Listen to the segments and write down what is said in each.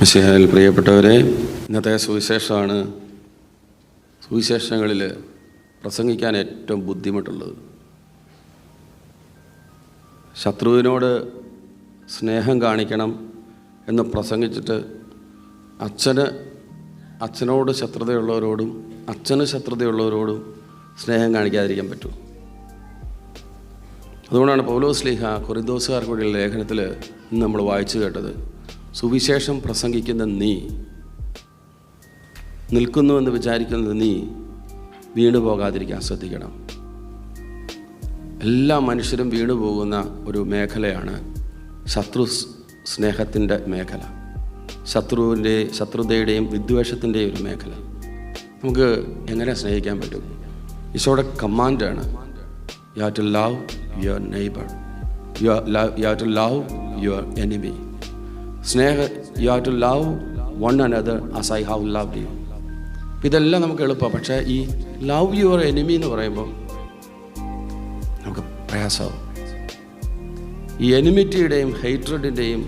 മിശിഹായിൽ പ്രിയപ്പെട്ടവരെ ഇന്നത്തെ സുവിശേഷമാണ് സുവിശേഷങ്ങളിൽ പ്രസംഗിക്കാൻ ഏറ്റവും ബുദ്ധിമുട്ടുള്ളത്. ശത്രുവിനോട് സ്നേഹം കാണിക്കണം എന്ന് പ്രസംഗിച്ചിട്ട് അച്ഛന് അച്ഛനോട് ശത്രുതയുള്ളവരോടും അച്ഛന് ശത്രുതയുള്ളവരോടും സ്നേഹം കാണിക്കാതിരിക്കാൻ പറ്റൂ. അതുകൊണ്ടാണ് പൗലോസ് ലീഹ വേണ്ടിയുള്ള ലേഖനത്തിൽ ഇന്ന് നമ്മൾ വായിച്ചു കേട്ടത്. സുവിശേഷം പ്രസംഗിക്കുന്ന നീ നിൽക്കുന്നുവെന്ന് വിചാരിക്കുന്നത് നീ വീണു പോകാതിരിക്കാൻ ശ്രദ്ധിക്കണം. എല്ലാ മനുഷ്യരും വീണു പോകുന്ന ഒരു മേഖലയാണ് ശത്രു സ്നേഹത്തിന്റെ മേഖല. ശത്രുവിന്റെ ശത്രുതയുടെയും വിദ്വേഷത്തിന്റെയും ഒരു മേഖല. നമുക്ക് എങ്ങനെ സ്നേഹിക്കാൻ പറ്റും? ഈശോയുടെ കമാൻഡാണ് you have to love your neighbour you have to love your enemy Sneha you have to love one another as I have love you ഇതെല്ലാം നമുക്ക് എളുപ്പമാണ് പക്ഷേ ഈ ലവ് യുവർ എനിമി എന്ന് പറയുമ്പോൾ നമുക്ക് പ്രയാസമാവും ഈ എനിമിറ്റിയുടെയും ഹൈട്രഡിന്റെയും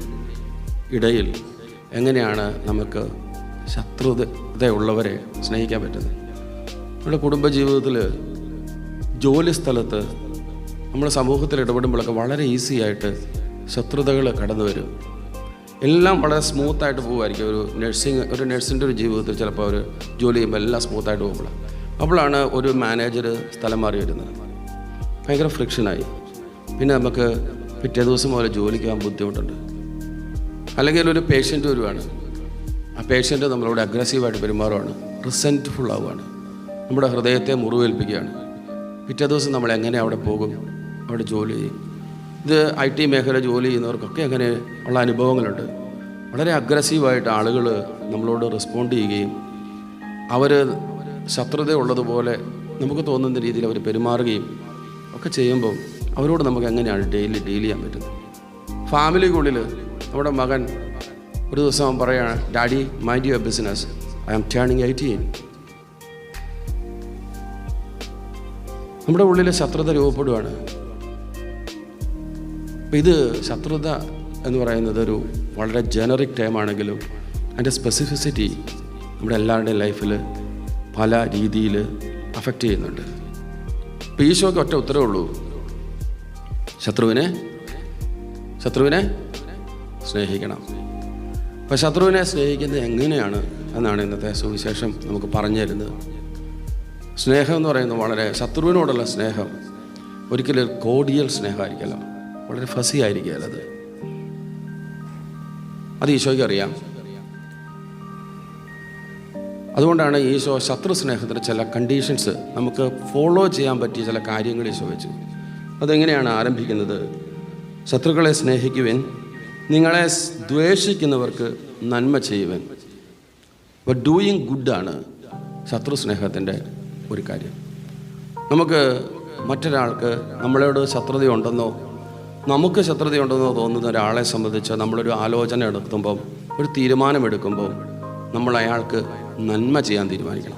ഇടയിൽ എങ്ങനെയാണ് നമുക്ക് ശത്രുതയുള്ളവരെ സ്നേഹിക്കാൻ പറ്റുന്നത്? നമ്മുടെ കുടുംബജീവിതത്തിൽ ജോലി സ്ഥലത്ത് നമ്മുടെ സമൂഹത്തിൽ ഇടപെടുമ്പോഴൊക്കെ വളരെ ഈസിയായിട്ട് ശത്രുതകൾ കടന്നു വരും എല്ലാം വളരെ സ്മൂത്തായിട്ട് പോകുമായിരിക്കും. ഒരു നഴ്സിംഗ് ഒരു നഴ്സിന്റെ ഒരു ജീവിതത്തിൽ ചിലപ്പോൾ അവർ ജോലി ചെയ്യുമ്പോൾ എല്ലാം സ്മൂത്തായിട്ട് പോകുമ്പോൾ. അപ്പോഴാണ് ഒരു മാനേജർ സ്ഥലം മാറി വരുന്നത്. ഭയങ്കര ഫ്രിക്ഷനായി പിന്നെ നമുക്ക് പിറ്റേ ദിവസം പോലെ ജോലിക്ക് പോകാൻ ബുദ്ധിമുട്ടുണ്ട്. അല്ലെങ്കിൽ ഒരു പേഷ്യന്റ് വരുവാണ്. ആ പേഷ്യന്റ് നമ്മളോട് അഗ്രസീവായിട്ട് പെരുമാറുവാണ്. റിസന്റ്ഫുൾ ആവുകയാണ് നമ്മുടെ ഹൃദയത്തെ മുറിവേൽപ്പിക്കുകയാണ്. പിറ്റേ ദിവസം നമ്മൾ എങ്ങനെ അവിടെ പോകും? അവിടെ ജോലി ചെയ്യും. ഇത് ഐ ടി മേഖല ജോലി ചെയ്യുന്നവർക്കൊക്കെ അങ്ങനെ ഉള്ള അനുഭവങ്ങളുണ്ട്. വളരെ അഗ്രസീവായിട്ട് ആളുകൾ നമ്മളോട് റെസ്പോണ്ട് ചെയ്യുകയും അവർ ശത്രുത ഉള്ളതുപോലെ നമുക്ക് തോന്നുന്ന രീതിയിൽ അവർ പെരുമാറുകയും ഒക്കെ ചെയ്യുമ്പോൾ അവരോട് നമുക്ക് എങ്ങനെയാണ് ഡെയിലി ഡീൽ ചെയ്യാൻ പറ്റുന്നത്? ഫാമിലിക്കുള്ളിൽ നമ്മുടെ മകൻ ഒരു ദിവസം പറയുകയാണ് daddy mind your business I am turning eighteen നമ്മുടെ ഉള്ളിൽ ശത്രുത രൂപപ്പെടുകയാണ് ഇത് ശത്രുത എന്ന് പറയുന്നത് ഒരു വളരെ ജനറിക് ടൈമാണെങ്കിലും അതിന്റെ സ്പെസിഫിസിറ്റി നമ്മുടെ എല്ലാവരുടെയും ലൈഫിൽ പല രീതിയിൽ അഫക്റ്റ് ചെയ്യുന്നുണ്ട്. ഇപ്പം ഈശോയ്ക്ക് ഒറ്റ ഉത്തരവേ ഉള്ളൂ. ശത്രുവിനെ ശത്രുവിനെ സ്നേഹിക്കണം. അപ്പം ശത്രുവിനെ സ്നേഹിക്കുന്നത് എങ്ങനെയാണ് എന്നാണ് ഇന്നത്തെ സുവിശേഷം നമുക്ക് പറഞ്ഞു തരുന്നത്. സ്നേഹം എന്ന് പറയുന്നത് വളരെ ശത്രുവിനോടുള്ള സ്നേഹം ഒരിക്കലും കോടിയൽ കോഡിയൽ സ്നേഹമായിരിക്കല്ലോ. വളരെ ഫസി ആയിരിക്കുകയല്ല അത്. അത് ഈശോയ്ക്ക് അറിയാം. അതുകൊണ്ടാണ് ഈശോ ശത്രു സ്നേഹത്തിന്റെ ചില കണ്ടീഷൻസ് നമുക്ക് ഫോളോ ചെയ്യാൻ പറ്റിയ ചില കാര്യങ്ങൾ ഈശോ വെച്ചു. അതെങ്ങനെയാണ് ആരംഭിക്കുന്നത്? ശത്രുക്കളെ സ്നേഹിക്കുവാൻ നിങ്ങളെ ദ്വേഷിക്കുന്നവർക്ക് നന്മ ചെയ്യുവാൻ. അപ്പോൾ ഡൂയിങ് ഗുഡാണ് ശത്രു സ്നേഹത്തിന്റെ ഒരു കാര്യം. നമുക്ക് മറ്റൊരാൾക്ക് നമ്മളോട് ശത്രുതയുണ്ടെന്നോ നമുക്ക് ശത്രുതയുണ്ടെന്ന് തോന്നുന്ന ഒരാളെ സംബന്ധിച്ച് നമ്മളൊരു ആലോചന എടുത്തുമ്പോൾ ഒരു തീരുമാനമെടുക്കുമ്പോൾ നമ്മൾ അയാൾക്ക് നന്മ ചെയ്യാൻ തീരുമാനിക്കണം.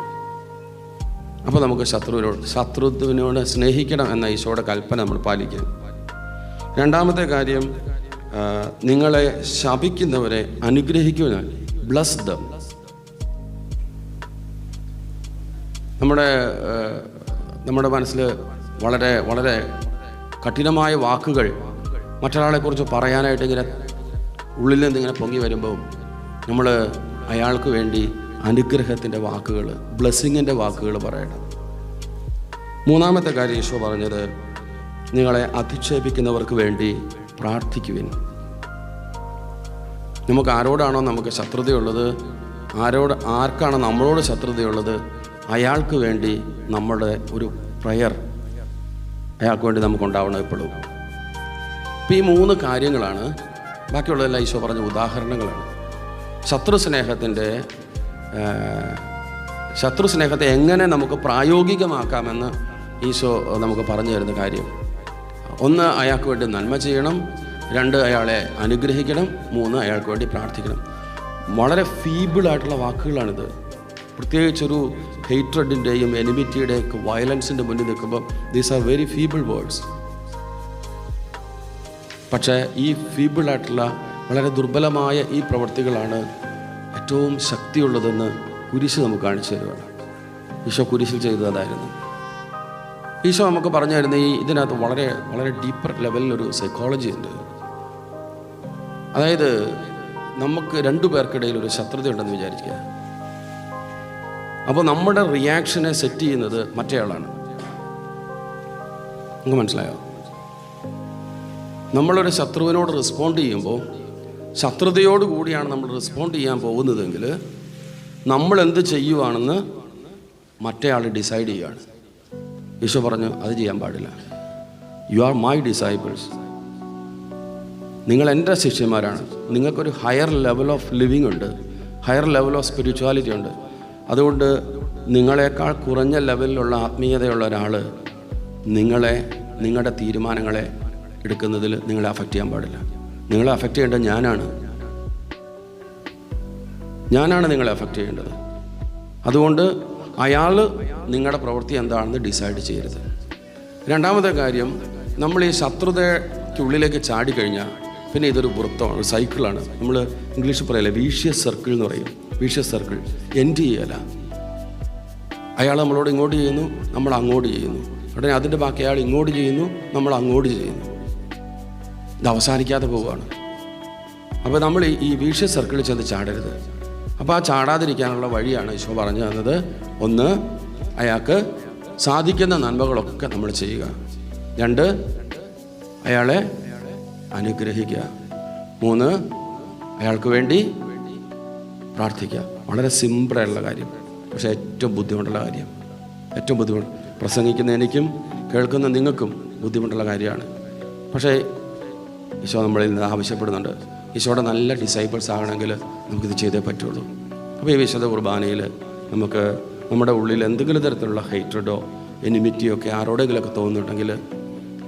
അപ്പോൾ നമുക്ക് ശത്രുവിനോട് ശത്രുവിനോട് സ്നേഹിക്കണം എന്ന ഈശോയുടെ കൽപ്പന നമ്മൾ പാലിക്കണം രണ്ടാമത്തെ കാര്യം നിങ്ങളെ ശപിക്കുന്നവരെ അനുഗ്രഹിക്കുവാൻ ബ്ലസ് ദ. നമ്മുടെ നമ്മുടെ മനസ്സിൽ വളരെ വളരെ കഠിനമായ വാക്കുകൾ മറ്റൊരാളെക്കുറിച്ച് പറയാനായിട്ട് ഇങ്ങനെ ഉള്ളിൽ നിന്ന് ഇങ്ങനെ പൊങ്ങി വരുമ്പോൾ നമ്മൾ അയാൾക്ക് വേണ്ടി അനുഗ്രഹത്തിന്റെ വാക്കുകൾ ബ്ലെസ്സിങ്ങിന്റെ വാക്കുകൾ പറയണം. മൂന്നാമത്തെ കാര്യം ഈശോ പറഞ്ഞത് നിങ്ങളെ അധിക്ഷേപിക്കുന്നവർക്ക് വേണ്ടി പ്രാർത്ഥിക്കുവിൻ. നമുക്ക് ആരോടാണോ നമുക്ക് ശത്രുതയുള്ളത് ആരോട് ആർക്കാണ് നമ്മളോട് ശത്രുതയുള്ളത് അയാൾക്ക് വേണ്ടി നമ്മുടെ ഒരു പ്രയർ അയാൾക്ക് വേണ്ടി നമുക്ക് ഉണ്ടാവണം എപ്പോഴും. ഇപ്പം ഈ മൂന്ന് കാര്യങ്ങളാണ് ബാക്കിയുള്ളതെല്ലാം ഈശോ പറഞ്ഞ ഉദാഹരണങ്ങളാണ്. ശത്രു സ്നേഹത്തിന്റെ ശത്രു സ്നേഹത്തെ എങ്ങനെ നമുക്ക് പ്രായോഗികമാക്കാമെന്ന് ഈശോ നമുക്ക് പറഞ്ഞു തരുന്ന കാര്യം. ഒന്ന് അയാൾക്ക് വേണ്ടി നന്മ ചെയ്യണം. രണ്ട് അയാളെ അനുഗ്രഹിക്കണം. മൂന്ന് അയാൾക്ക് വേണ്ടി പ്രാർത്ഥിക്കണം. വളരെ ഫീബിളായിട്ടുള്ള വാക്കുകളാണിത്. പ്രത്യേകിച്ചൊരു ഹെയ്ട്രഡിന്റെയും എനിമിറ്റിയുടെയും വയലൻസിന്റെ മുന്നിൽ നിൽക്കുമ്പോൾ these are very feeble words പക്ഷേ ഈ ഫീബിളായിട്ടുള്ള വളരെ ദുർബലമായ ഈ പ്രവൃത്തികളാണ് ഏറ്റവും ശക്തിയുള്ളതെന്ന് കുരിശ് നമുക്ക് കാണിച്ചു തരുവാണ്. ഈശോ കുരിശിൽ ചെയ്തതായിരുന്നു. ഈശോ നമുക്ക് പറഞ്ഞു തരുന്ന ഈ ഇതിനകത്ത് വളരെ വളരെ ഡീപ്പർ ലെവലിലൊരു സൈക്കോളജി ഉണ്ട്. അതായത് നമുക്ക് രണ്ടു പേർക്കിടയിൽ ഒരു ശത്രുതയുണ്ടെന്ന് വിചാരിക്കുക. അപ്പോൾ നമ്മുടെ റിയാക്ഷനെ സെറ്റ് ചെയ്യുന്നത് മറ്റേയാളാണ്. നിങ്ങൾക്ക് മനസ്സിലായോ? നമ്മളൊരു ശത്രുവിനോട് റെസ്പോണ്ട് ചെയ്യുമ്പോൾ ശത്രുതയോട് കൂടിയാണ് നമ്മൾ റെസ്പോണ്ട് ചെയ്യാൻ പോകുന്നതെങ്കിൽ നമ്മൾ എന്ത് ചെയ്യുവാണെന്ന് മറ്റേ ആൾ ഡിസൈഡ് ചെയ്യുകയാണ് ഈശോ പറഞ്ഞു അത് ചെയ്യാൻ പാടില്ല. യു ആർ മൈ ഡിസൈബിൾസ് നിങ്ങൾ എന്റെ ശിഷ്യന്മാരാണ്. നിങ്ങൾക്കൊരു ഹയർ ലെവൽ ഓഫ് ലിവിങ് ഉണ്ട്. ഹയർ ലെവൽ ഓഫ് സ്പിരിച്വാലിറ്റി ഉണ്ട്. അതുകൊണ്ട് നിങ്ങളെക്കാൾ കുറഞ്ഞ ലെവലിലുള്ള ആത്മീയതയുള്ള ഒരാൾ നിങ്ങളെ നിങ്ങളുടെ തീരുമാനങ്ങളെ എടുക്കുന്നതിൽ നിങ്ങളെ അഫക്റ്റ് ചെയ്യാൻ പാടില്ല. നിങ്ങളെ അഫക്റ്റ് ചെയ്യേണ്ടത് ഞാനാണ്. ഞാനാണ് നിങ്ങളെ അഫക്റ്റ് ചെയ്യേണ്ടത്. അതുകൊണ്ട് അയാൾ നിങ്ങളുടെ പ്രവൃത്തി എന്താണെന്ന് ഡിസൈഡ് ചെയ്യരുത്. രണ്ടാമത്തെ കാര്യം നമ്മൾ ഈ ശത്രുതയ്ക്കുള്ളിലേക്ക് ചാടിക്കഴിഞ്ഞാൽ പിന്നെ ഇതൊരു വൃത്തമാണ് ഒരു സൈക്കിളാണ് നമ്മൾ ഇംഗ്ലീഷിൽ പറയല്ലേ വീഷ്യസ് സർക്കിൾ എന്ന് പറയും. വീഷ്യസ് സർക്കിൾ എൻഡ് ചെയ്യല. അയാൾ നമ്മളോട് ഇങ്ങോട്ട് ചെയ്യുന്നു നമ്മൾ അങ്ങോട്ട് ചെയ്യുന്നു. ഉടനെ അതിന്റെ ബാക്കി അയാൾ ഇങ്ങോട്ട് ചെയ്യുന്നു നമ്മൾ അങ്ങോട്ട് ചെയ്യുന്നു. ഇത് അവസാനിക്കാതെ പോവുകയാണ്. അപ്പോൾ നമ്മൾ ഈ- വീക്ഷ സർക്കിളിൽ ചെന്ന് ചാടരുത്. അപ്പോൾ ആ ചാടാതിരിക്കാനുള്ള വഴിയാണ് ഈശോ പറഞ്ഞു തന്നത്. ഒന്ന് അയാൾക്ക് സാധിക്കുന്ന നന്മകളൊക്കെ നമ്മൾ ചെയ്യുക. രണ്ട് അയാളെ അനുഗ്രഹിക്കുക. മൂന്ന് അയാൾക്ക് വേണ്ടി പ്രാർത്ഥിക്കുക. വളരെ സിമ്പിളായിട്ടുള്ള കാര്യം. പക്ഷേ ഏറ്റവും ബുദ്ധിമുട്ടുള്ള കാര്യം. ഏറ്റവും ബുദ്ധിമുട്ട് പ്രസംഗിക്കുന്ന എനിക്കും കേൾക്കുന്ന നിങ്ങൾക്കും ബുദ്ധിമുട്ടുള്ള കാര്യമാണ്. പക്ഷേ ഈശോ നമ്മളിൽ നിന്ന് ആവശ്യപ്പെടുന്നുണ്ട്. ഈശോയുടെ നല്ല ഡിസൈബിൾസ് ആകണമെങ്കിൽ നമുക്കിത് ചെയ്തേ പറ്റുള്ളൂ. അപ്പോൾ ഈ വിശുദ്ധ കുർബാനയിൽ നമുക്ക് നമ്മുടെ ഉള്ളിൽ എന്തെങ്കിലും തരത്തിലുള്ള ഹെയ്റ്റഡോ എനിമിറ്റിയോ ഒക്കെ ആരോടെങ്കിലൊക്കെ തോന്നുന്നുണ്ടെങ്കിൽ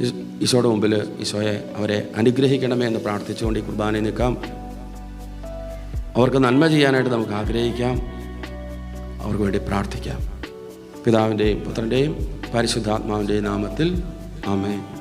ഈശ്- ഈശോയുടെ മുമ്പിൽ ഈശോയെ അവരെ അനുഗ്രഹിക്കണമേ എന്ന് പ്രാർത്ഥിച്ചുകൊണ്ട് ഈ കുർബാനയിൽ നിൽക്കാം. അവർക്ക് നന്മ ചെയ്യാനായിട്ട് നമുക്ക് ആഗ്രഹിക്കാം. അവർക്ക് വേണ്ടി പ്രാർത്ഥിക്കാം. പിതാവിന്റെയും പുത്രന്റെയും പരിശുദ്ധാത്മാവിന്റെയും നാമത്തിൽ ആമേ